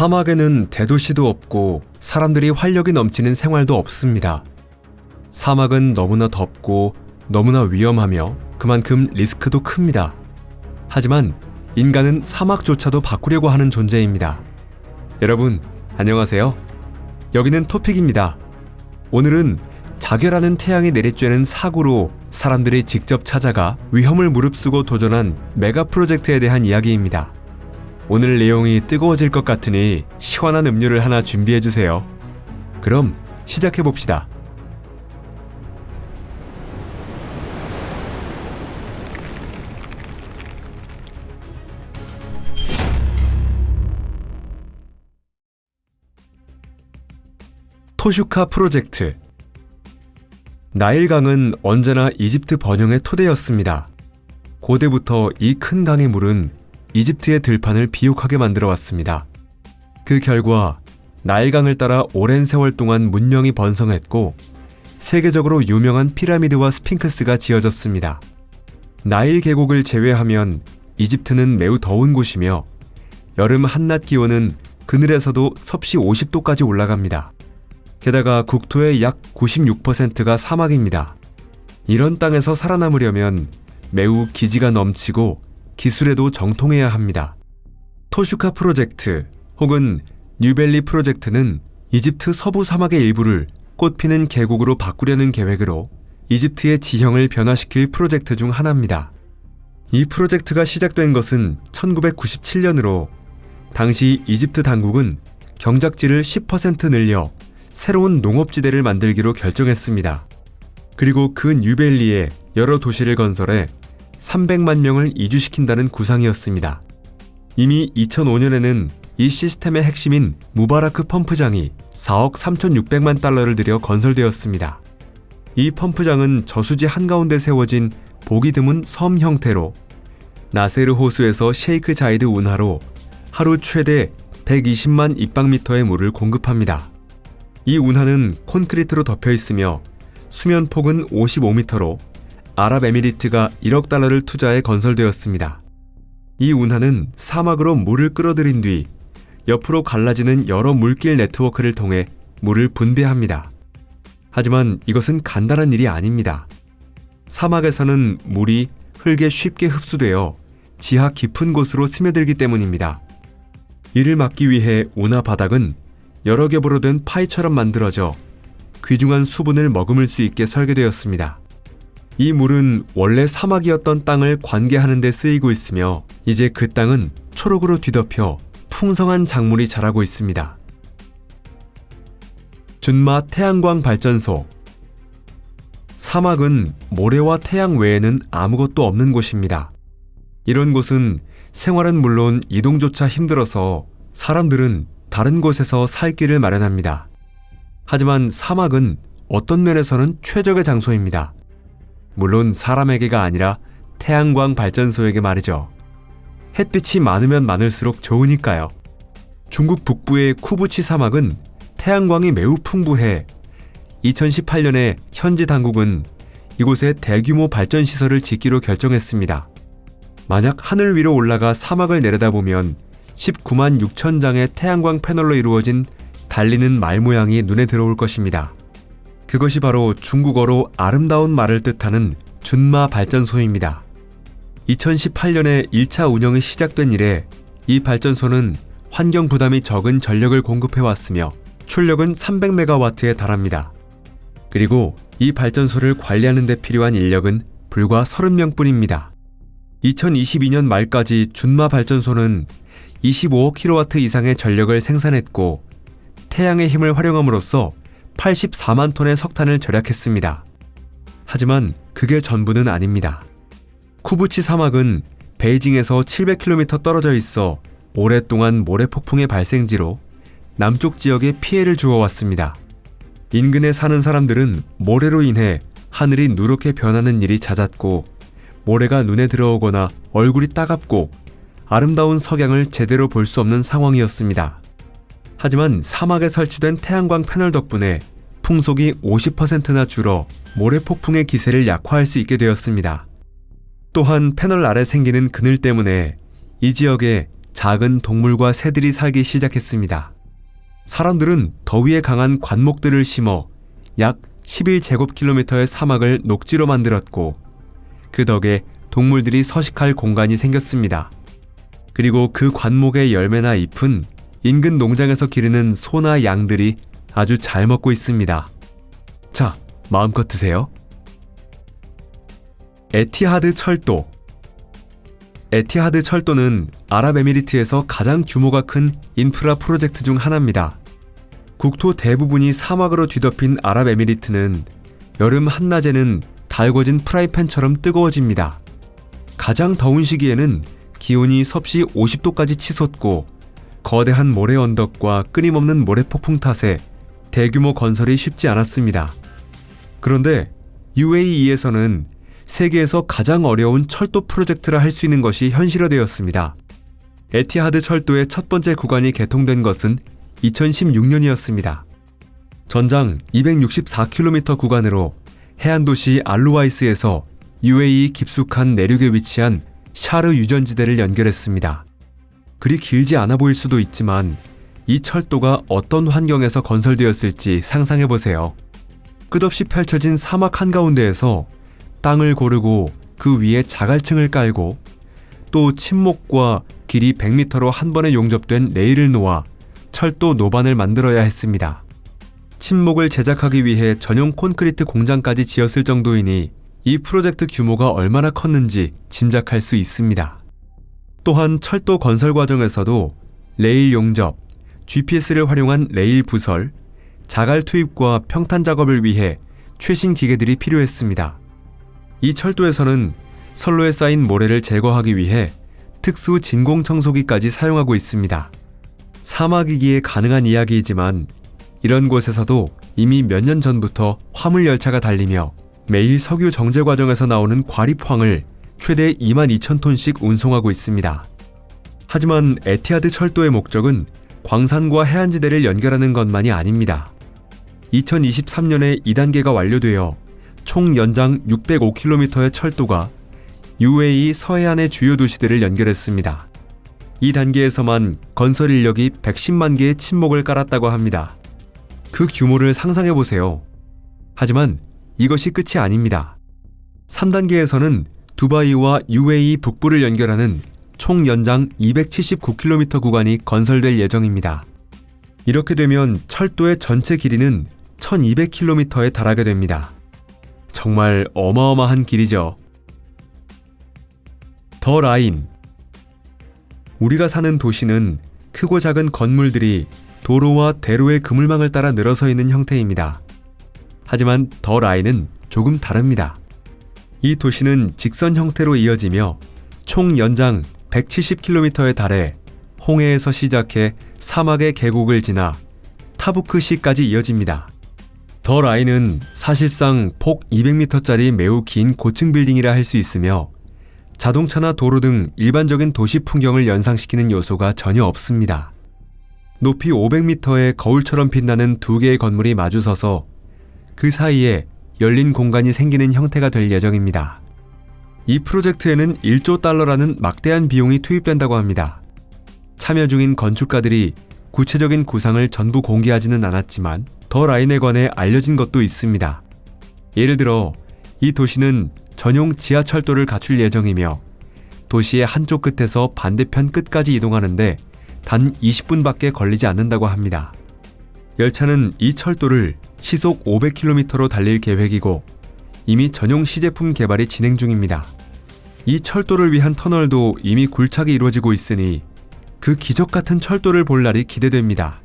사막에는 대도시도 없고 사람들이 활력이 넘치는 생활도 없습니다. 사막은 너무나 덥고 너무나 위험하며 그만큼 리스크도 큽니다. 하지만 인간은 사막조차도 바꾸려고 하는 존재입니다. 여러분, 안녕하세요. 여기는 토픽입니다. 오늘은 자결하는 태양이 내리쬐는 사고로 사람들이 직접 찾아가 위험을 무릅쓰고 도전한 메가 프로젝트에 대한 이야기입니다. 오늘 내용이 뜨거워질 것 같으니 시원한 음료를 하나 준비해 주세요. 그럼 시작해 봅시다. 토슈카 프로젝트 나일강은 언제나 이집트 번영의 토대였습니다. 고대부터 이 큰 강의 물은 이집트의 들판을 비옥하게 만들어 왔습니다. 그 결과 나일강을 따라 오랜 세월 동안 문명이 번성했고 세계적으로 유명한 피라미드와 스핑크스가 지어졌습니다. 나일 계곡을 제외하면 이집트는 매우 더운 곳이며 여름 한낮 기온은 그늘에서도 섭씨 50도까지 올라갑니다. 게다가 국토의 약 96%가 사막입니다. 이런 땅에서 살아남으려면 매우 기지가 넘치고 기술에도 정통해야 합니다. 토슈카 프로젝트 혹은 뉴벨리 프로젝트는 이집트 서부 사막의 일부를 꽃피는 계곡으로 바꾸려는 계획으로 이집트의 지형을 변화시킬 프로젝트 중 하나입니다. 이 프로젝트가 시작된 것은 1997년으로 당시 이집트 당국은 경작지를 10% 늘려 새로운 농업지대를 만들기로 결정했습니다. 그리고 그 뉴벨리에 여러 도시를 건설해 300만 명을 이주시킨다는 구상이었습니다. 이미 2005년에는 이 시스템의 핵심인 무바라크 펌프장이 4억 3,600만 달러를 들여 건설되었습니다. 이 펌프장은 저수지 한가운데 세워진 보기 드문 섬 형태로 나세르 호수에서 셰이크 자이드 운하로 하루 최대 120만 입방미터의 물을 공급합니다. 이 운하는 콘크리트로 덮여 있으며 수면 폭은 55m로 아랍에미리트가 1억 달러를 투자해 건설되었습니다. 이 운하는 사막으로 물을 끌어들인 뒤 옆으로 갈라지는 여러 물길 네트워크를 통해 물을 분배합니다. 하지만 이것은 간단한 일이 아닙니다. 사막에서는 물이 흙에 쉽게 흡수되어 지하 깊은 곳으로 스며들기 때문입니다. 이를 막기 위해 운하 바닥은 여러 겹으로 된 파이처럼 만들어져 귀중한 수분을 머금을 수 있게 설계되었습니다. 이 물은 원래 사막이었던 땅을 관계하는 데 쓰이고 있으며 이제 그 땅은 초록으로 뒤덮여 풍성한 작물이 자라고 있습니다. 준마 태양광 발전소 사막은 모래와 태양 외에는 아무것도 없는 곳입니다. 이런 곳은 생활은 물론 이동조차 힘들어서 사람들은 다른 곳에서 살 길을 마련합니다. 하지만 사막은 어떤 면에서는 최적의 장소입니다. 물론 사람에게가 아니라 태양광 발전소에게 말이죠. 햇빛이 많으면 많을수록 좋으니까요. 중국 북부의 쿠부치 사막은 태양광이 매우 풍부해 2018년에 현지 당국은 이곳에 대규모 발전 시설을 짓기로 결정했습니다. 만약 하늘 위로 올라가 사막을 내려다보면 19만 6천 장의 태양광 패널로 이루어진 달리는 말 모양이 눈에 들어올 것입니다. 그것이 바로 중국어로 아름다운 말을 뜻하는 준마 발전소입니다. 2018년에 1차 운영이 시작된 이래 이 발전소는 환경 부담이 적은 전력을 공급해 왔으며 출력은 300메가와트에 달합니다. 그리고 이 발전소를 관리하는 데 필요한 인력은 불과 30명 뿐입니다. 2022년 말까지 준마 발전소는 25kW 이상의 전력을 생산했고 태양의 힘을 활용함으로써 84만 톤의 석탄을 절약했습니다. 하지만 그게 전부는 아닙니다. 쿠부치 사막은 베이징에서 700km 떨어져 있어 오랫동안 모래폭풍의 발생지로 남쪽 지역에 피해를 주어왔습니다. 인근에 사는 사람들은 모래로 인해 하늘이 누렇게 변하는 일이 잦았고 모래가 눈에 들어오거나 얼굴이 따갑고 아름다운 석양을 제대로 볼 수 없는 상황이었습니다. 하지만 사막에 설치된 태양광 패널 덕분에 풍속이 50%나 줄어 모래 폭풍의 기세를 약화할 수 있게 되었습니다. 또한 패널 아래 생기는 그늘 때문에 이 지역에 작은 동물과 새들이 살기 시작했습니다. 사람들은 더위에 강한 관목들을 심어 약 11제곱킬로미터의 사막을 녹지로 만들었고 그 덕에 동물들이 서식할 공간이 생겼습니다. 그리고 그 관목의 열매나 잎은 인근 농장에서 기르는 소나 양들이 아주 잘 먹고 있습니다. 자, 마음껏 드세요. 에티하드 철도 에티하드 철도는 아랍에미리트에서 가장 규모가 큰 인프라 프로젝트 중 하나입니다. 국토 대부분이 사막으로 뒤덮인 아랍에미리트는 여름 한낮에는 달궈진 프라이팬처럼 뜨거워집니다. 가장 더운 시기에는 기온이 섭씨 50도까지 치솟고 거대한 모래 언덕과 끊임없는 모래 폭풍 탓에 대규모 건설이 쉽지 않았습니다. 그런데 UAE에서는 세계에서 가장 어려운 철도 프로젝트라 할수 있는 것이 현실화되었습니다. 에티하드 철도의 첫 번째 구간이 개통된 것은 2016년이었습니다. 전장 264km 구간으로 해안 도시 알루와이스에서 UAE 깊숙한 내륙에 위치한 샤르 유전지대를 연결했습니다. 그리 길지 않아 보일 수도 있지만 이 철도가 어떤 환경에서 건설되었을지 상상해 보세요. 끝없이 펼쳐진 사막 한가운데에서 땅을 고르고 그 위에 자갈층을 깔고 또 침목과 길이 100m로 한 번에 용접된 레일을 놓아 철도 노반을 만들어야 했습니다. 침목을 제작하기 위해 전용 콘크리트 공장까지 지었을 정도이니 이 프로젝트 규모가 얼마나 컸는지 짐작할 수 있습니다. 또한 철도 건설 과정에서도 레일 용접, GPS를 활용한 레일 부설, 자갈 투입과 평탄 작업을 위해 최신 기계들이 필요했습니다. 이 철도에서는 선로에 쌓인 모래를 제거하기 위해 특수 진공 청소기까지 사용하고 있습니다. 사막이기에 가능한 이야기이지만 이런 곳에서도 이미 몇 년 전부터 화물 열차가 달리며 매일 석유 정제 과정에서 나오는 과립황을 최대 2만 2천 톤씩 운송하고 있습니다. 하지만 에티하드 철도의 목적은 광산과 해안지대를 연결하는 것만이 아닙니다. 2023년에 2단계가 완료되어 총 연장 605km의 철도가 UAE 서해안의 주요 도시들을 연결했습니다. 이 단계에서만 건설 인력이 110만 개의 침목을 깔았다고 합니다. 그 규모를 상상해 보세요. 하지만 이것이 끝이 아닙니다. 3단계에서는 두바이와 UAE 북부를 연결하는 총 연장 279km 구간이 건설될 예정입니다. 이렇게 되면 철도의 전체 길이는 1200km에 달하게 됩니다. 정말 어마어마한 길이죠. 더 라인. 우리가 사는 도시는 크고 작은 건물들이 도로와 대로의 그물망을 따라 늘어서 있는 형태입니다. 하지만 더 라인은 조금 다릅니다. 이 도시는 직선 형태로 이어지며 총 연장 170km에 달해 홍해에서 시작해 사막의 계곡을 지나 타부크시까지 이어집니다. 더 라인은 사실상 폭 200m짜리 매우 긴 고층 빌딩이라 할 수 있으며 자동차나 도로 등 일반적인 도시 풍경을 연상시키는 요소가 전혀 없습니다. 높이 500m의 거울처럼 빛나는 두 개의 건물이 마주서서 그 사이에 열린 공간이 생기는 형태가 될 예정입니다. 이 프로젝트에는 1조 달러라는 막대한 비용이 투입된다고 합니다. 참여 중인 건축가들이 구체적인 구상을 전부 공개하지는 않았지만 더 라인에 관해 알려진 것도 있습니다. 예를 들어 이 도시는 전용 지하철도를 갖출 예정이며 도시의 한쪽 끝에서 반대편 끝까지 이동하는데 단 20분밖에 걸리지 않는다고 합니다. 열차는 이 철도를 시속 500km로 달릴 계획이고 이미 전용 시제품 개발이 진행 중입니다. 이 철도를 위한 터널도 이미 굴착이 이루어지고 있으니 그 기적 같은 철도를 볼 날이 기대됩니다.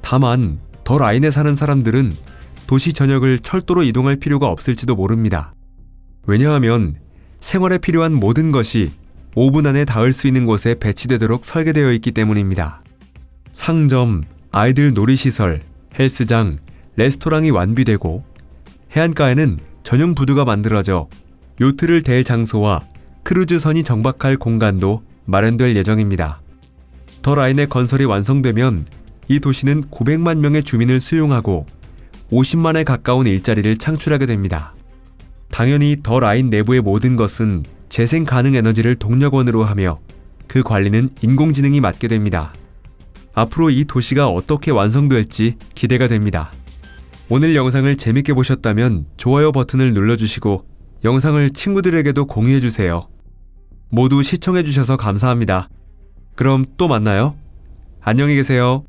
다만 더 라인에 사는 사람들은 도시 전역을 철도로 이동할 필요가 없을지도 모릅니다. 왜냐하면 생활에 필요한 모든 것이 5분 안에 닿을 수 있는 곳에 배치되도록 설계되어 있기 때문입니다. 상점, 아이들 놀이시설, 헬스장, 레스토랑이 완비되고 해안가에는 전용 부두가 만들어져 요트를 댈 장소와 크루즈선이 정박할 공간도 마련될 예정입니다. 더 라인의 건설이 완성되면 이 도시는 900만 명의 주민을 수용하고 50만에 가까운 일자리를 창출하게 됩니다. 당연히 더 라인 내부의 모든 것은 재생 가능 에너지를 동력원으로 하며 그 관리는 인공지능이 맡게 됩니다. 앞으로 이 도시가 어떻게 완성될지 기대가 됩니다. 오늘 영상을 재밌게 보셨다면 좋아요 버튼을 눌러주시고 영상을 친구들에게도 공유해주세요. 모두 시청해주셔서 감사합니다. 그럼 또 만나요. 안녕히 계세요.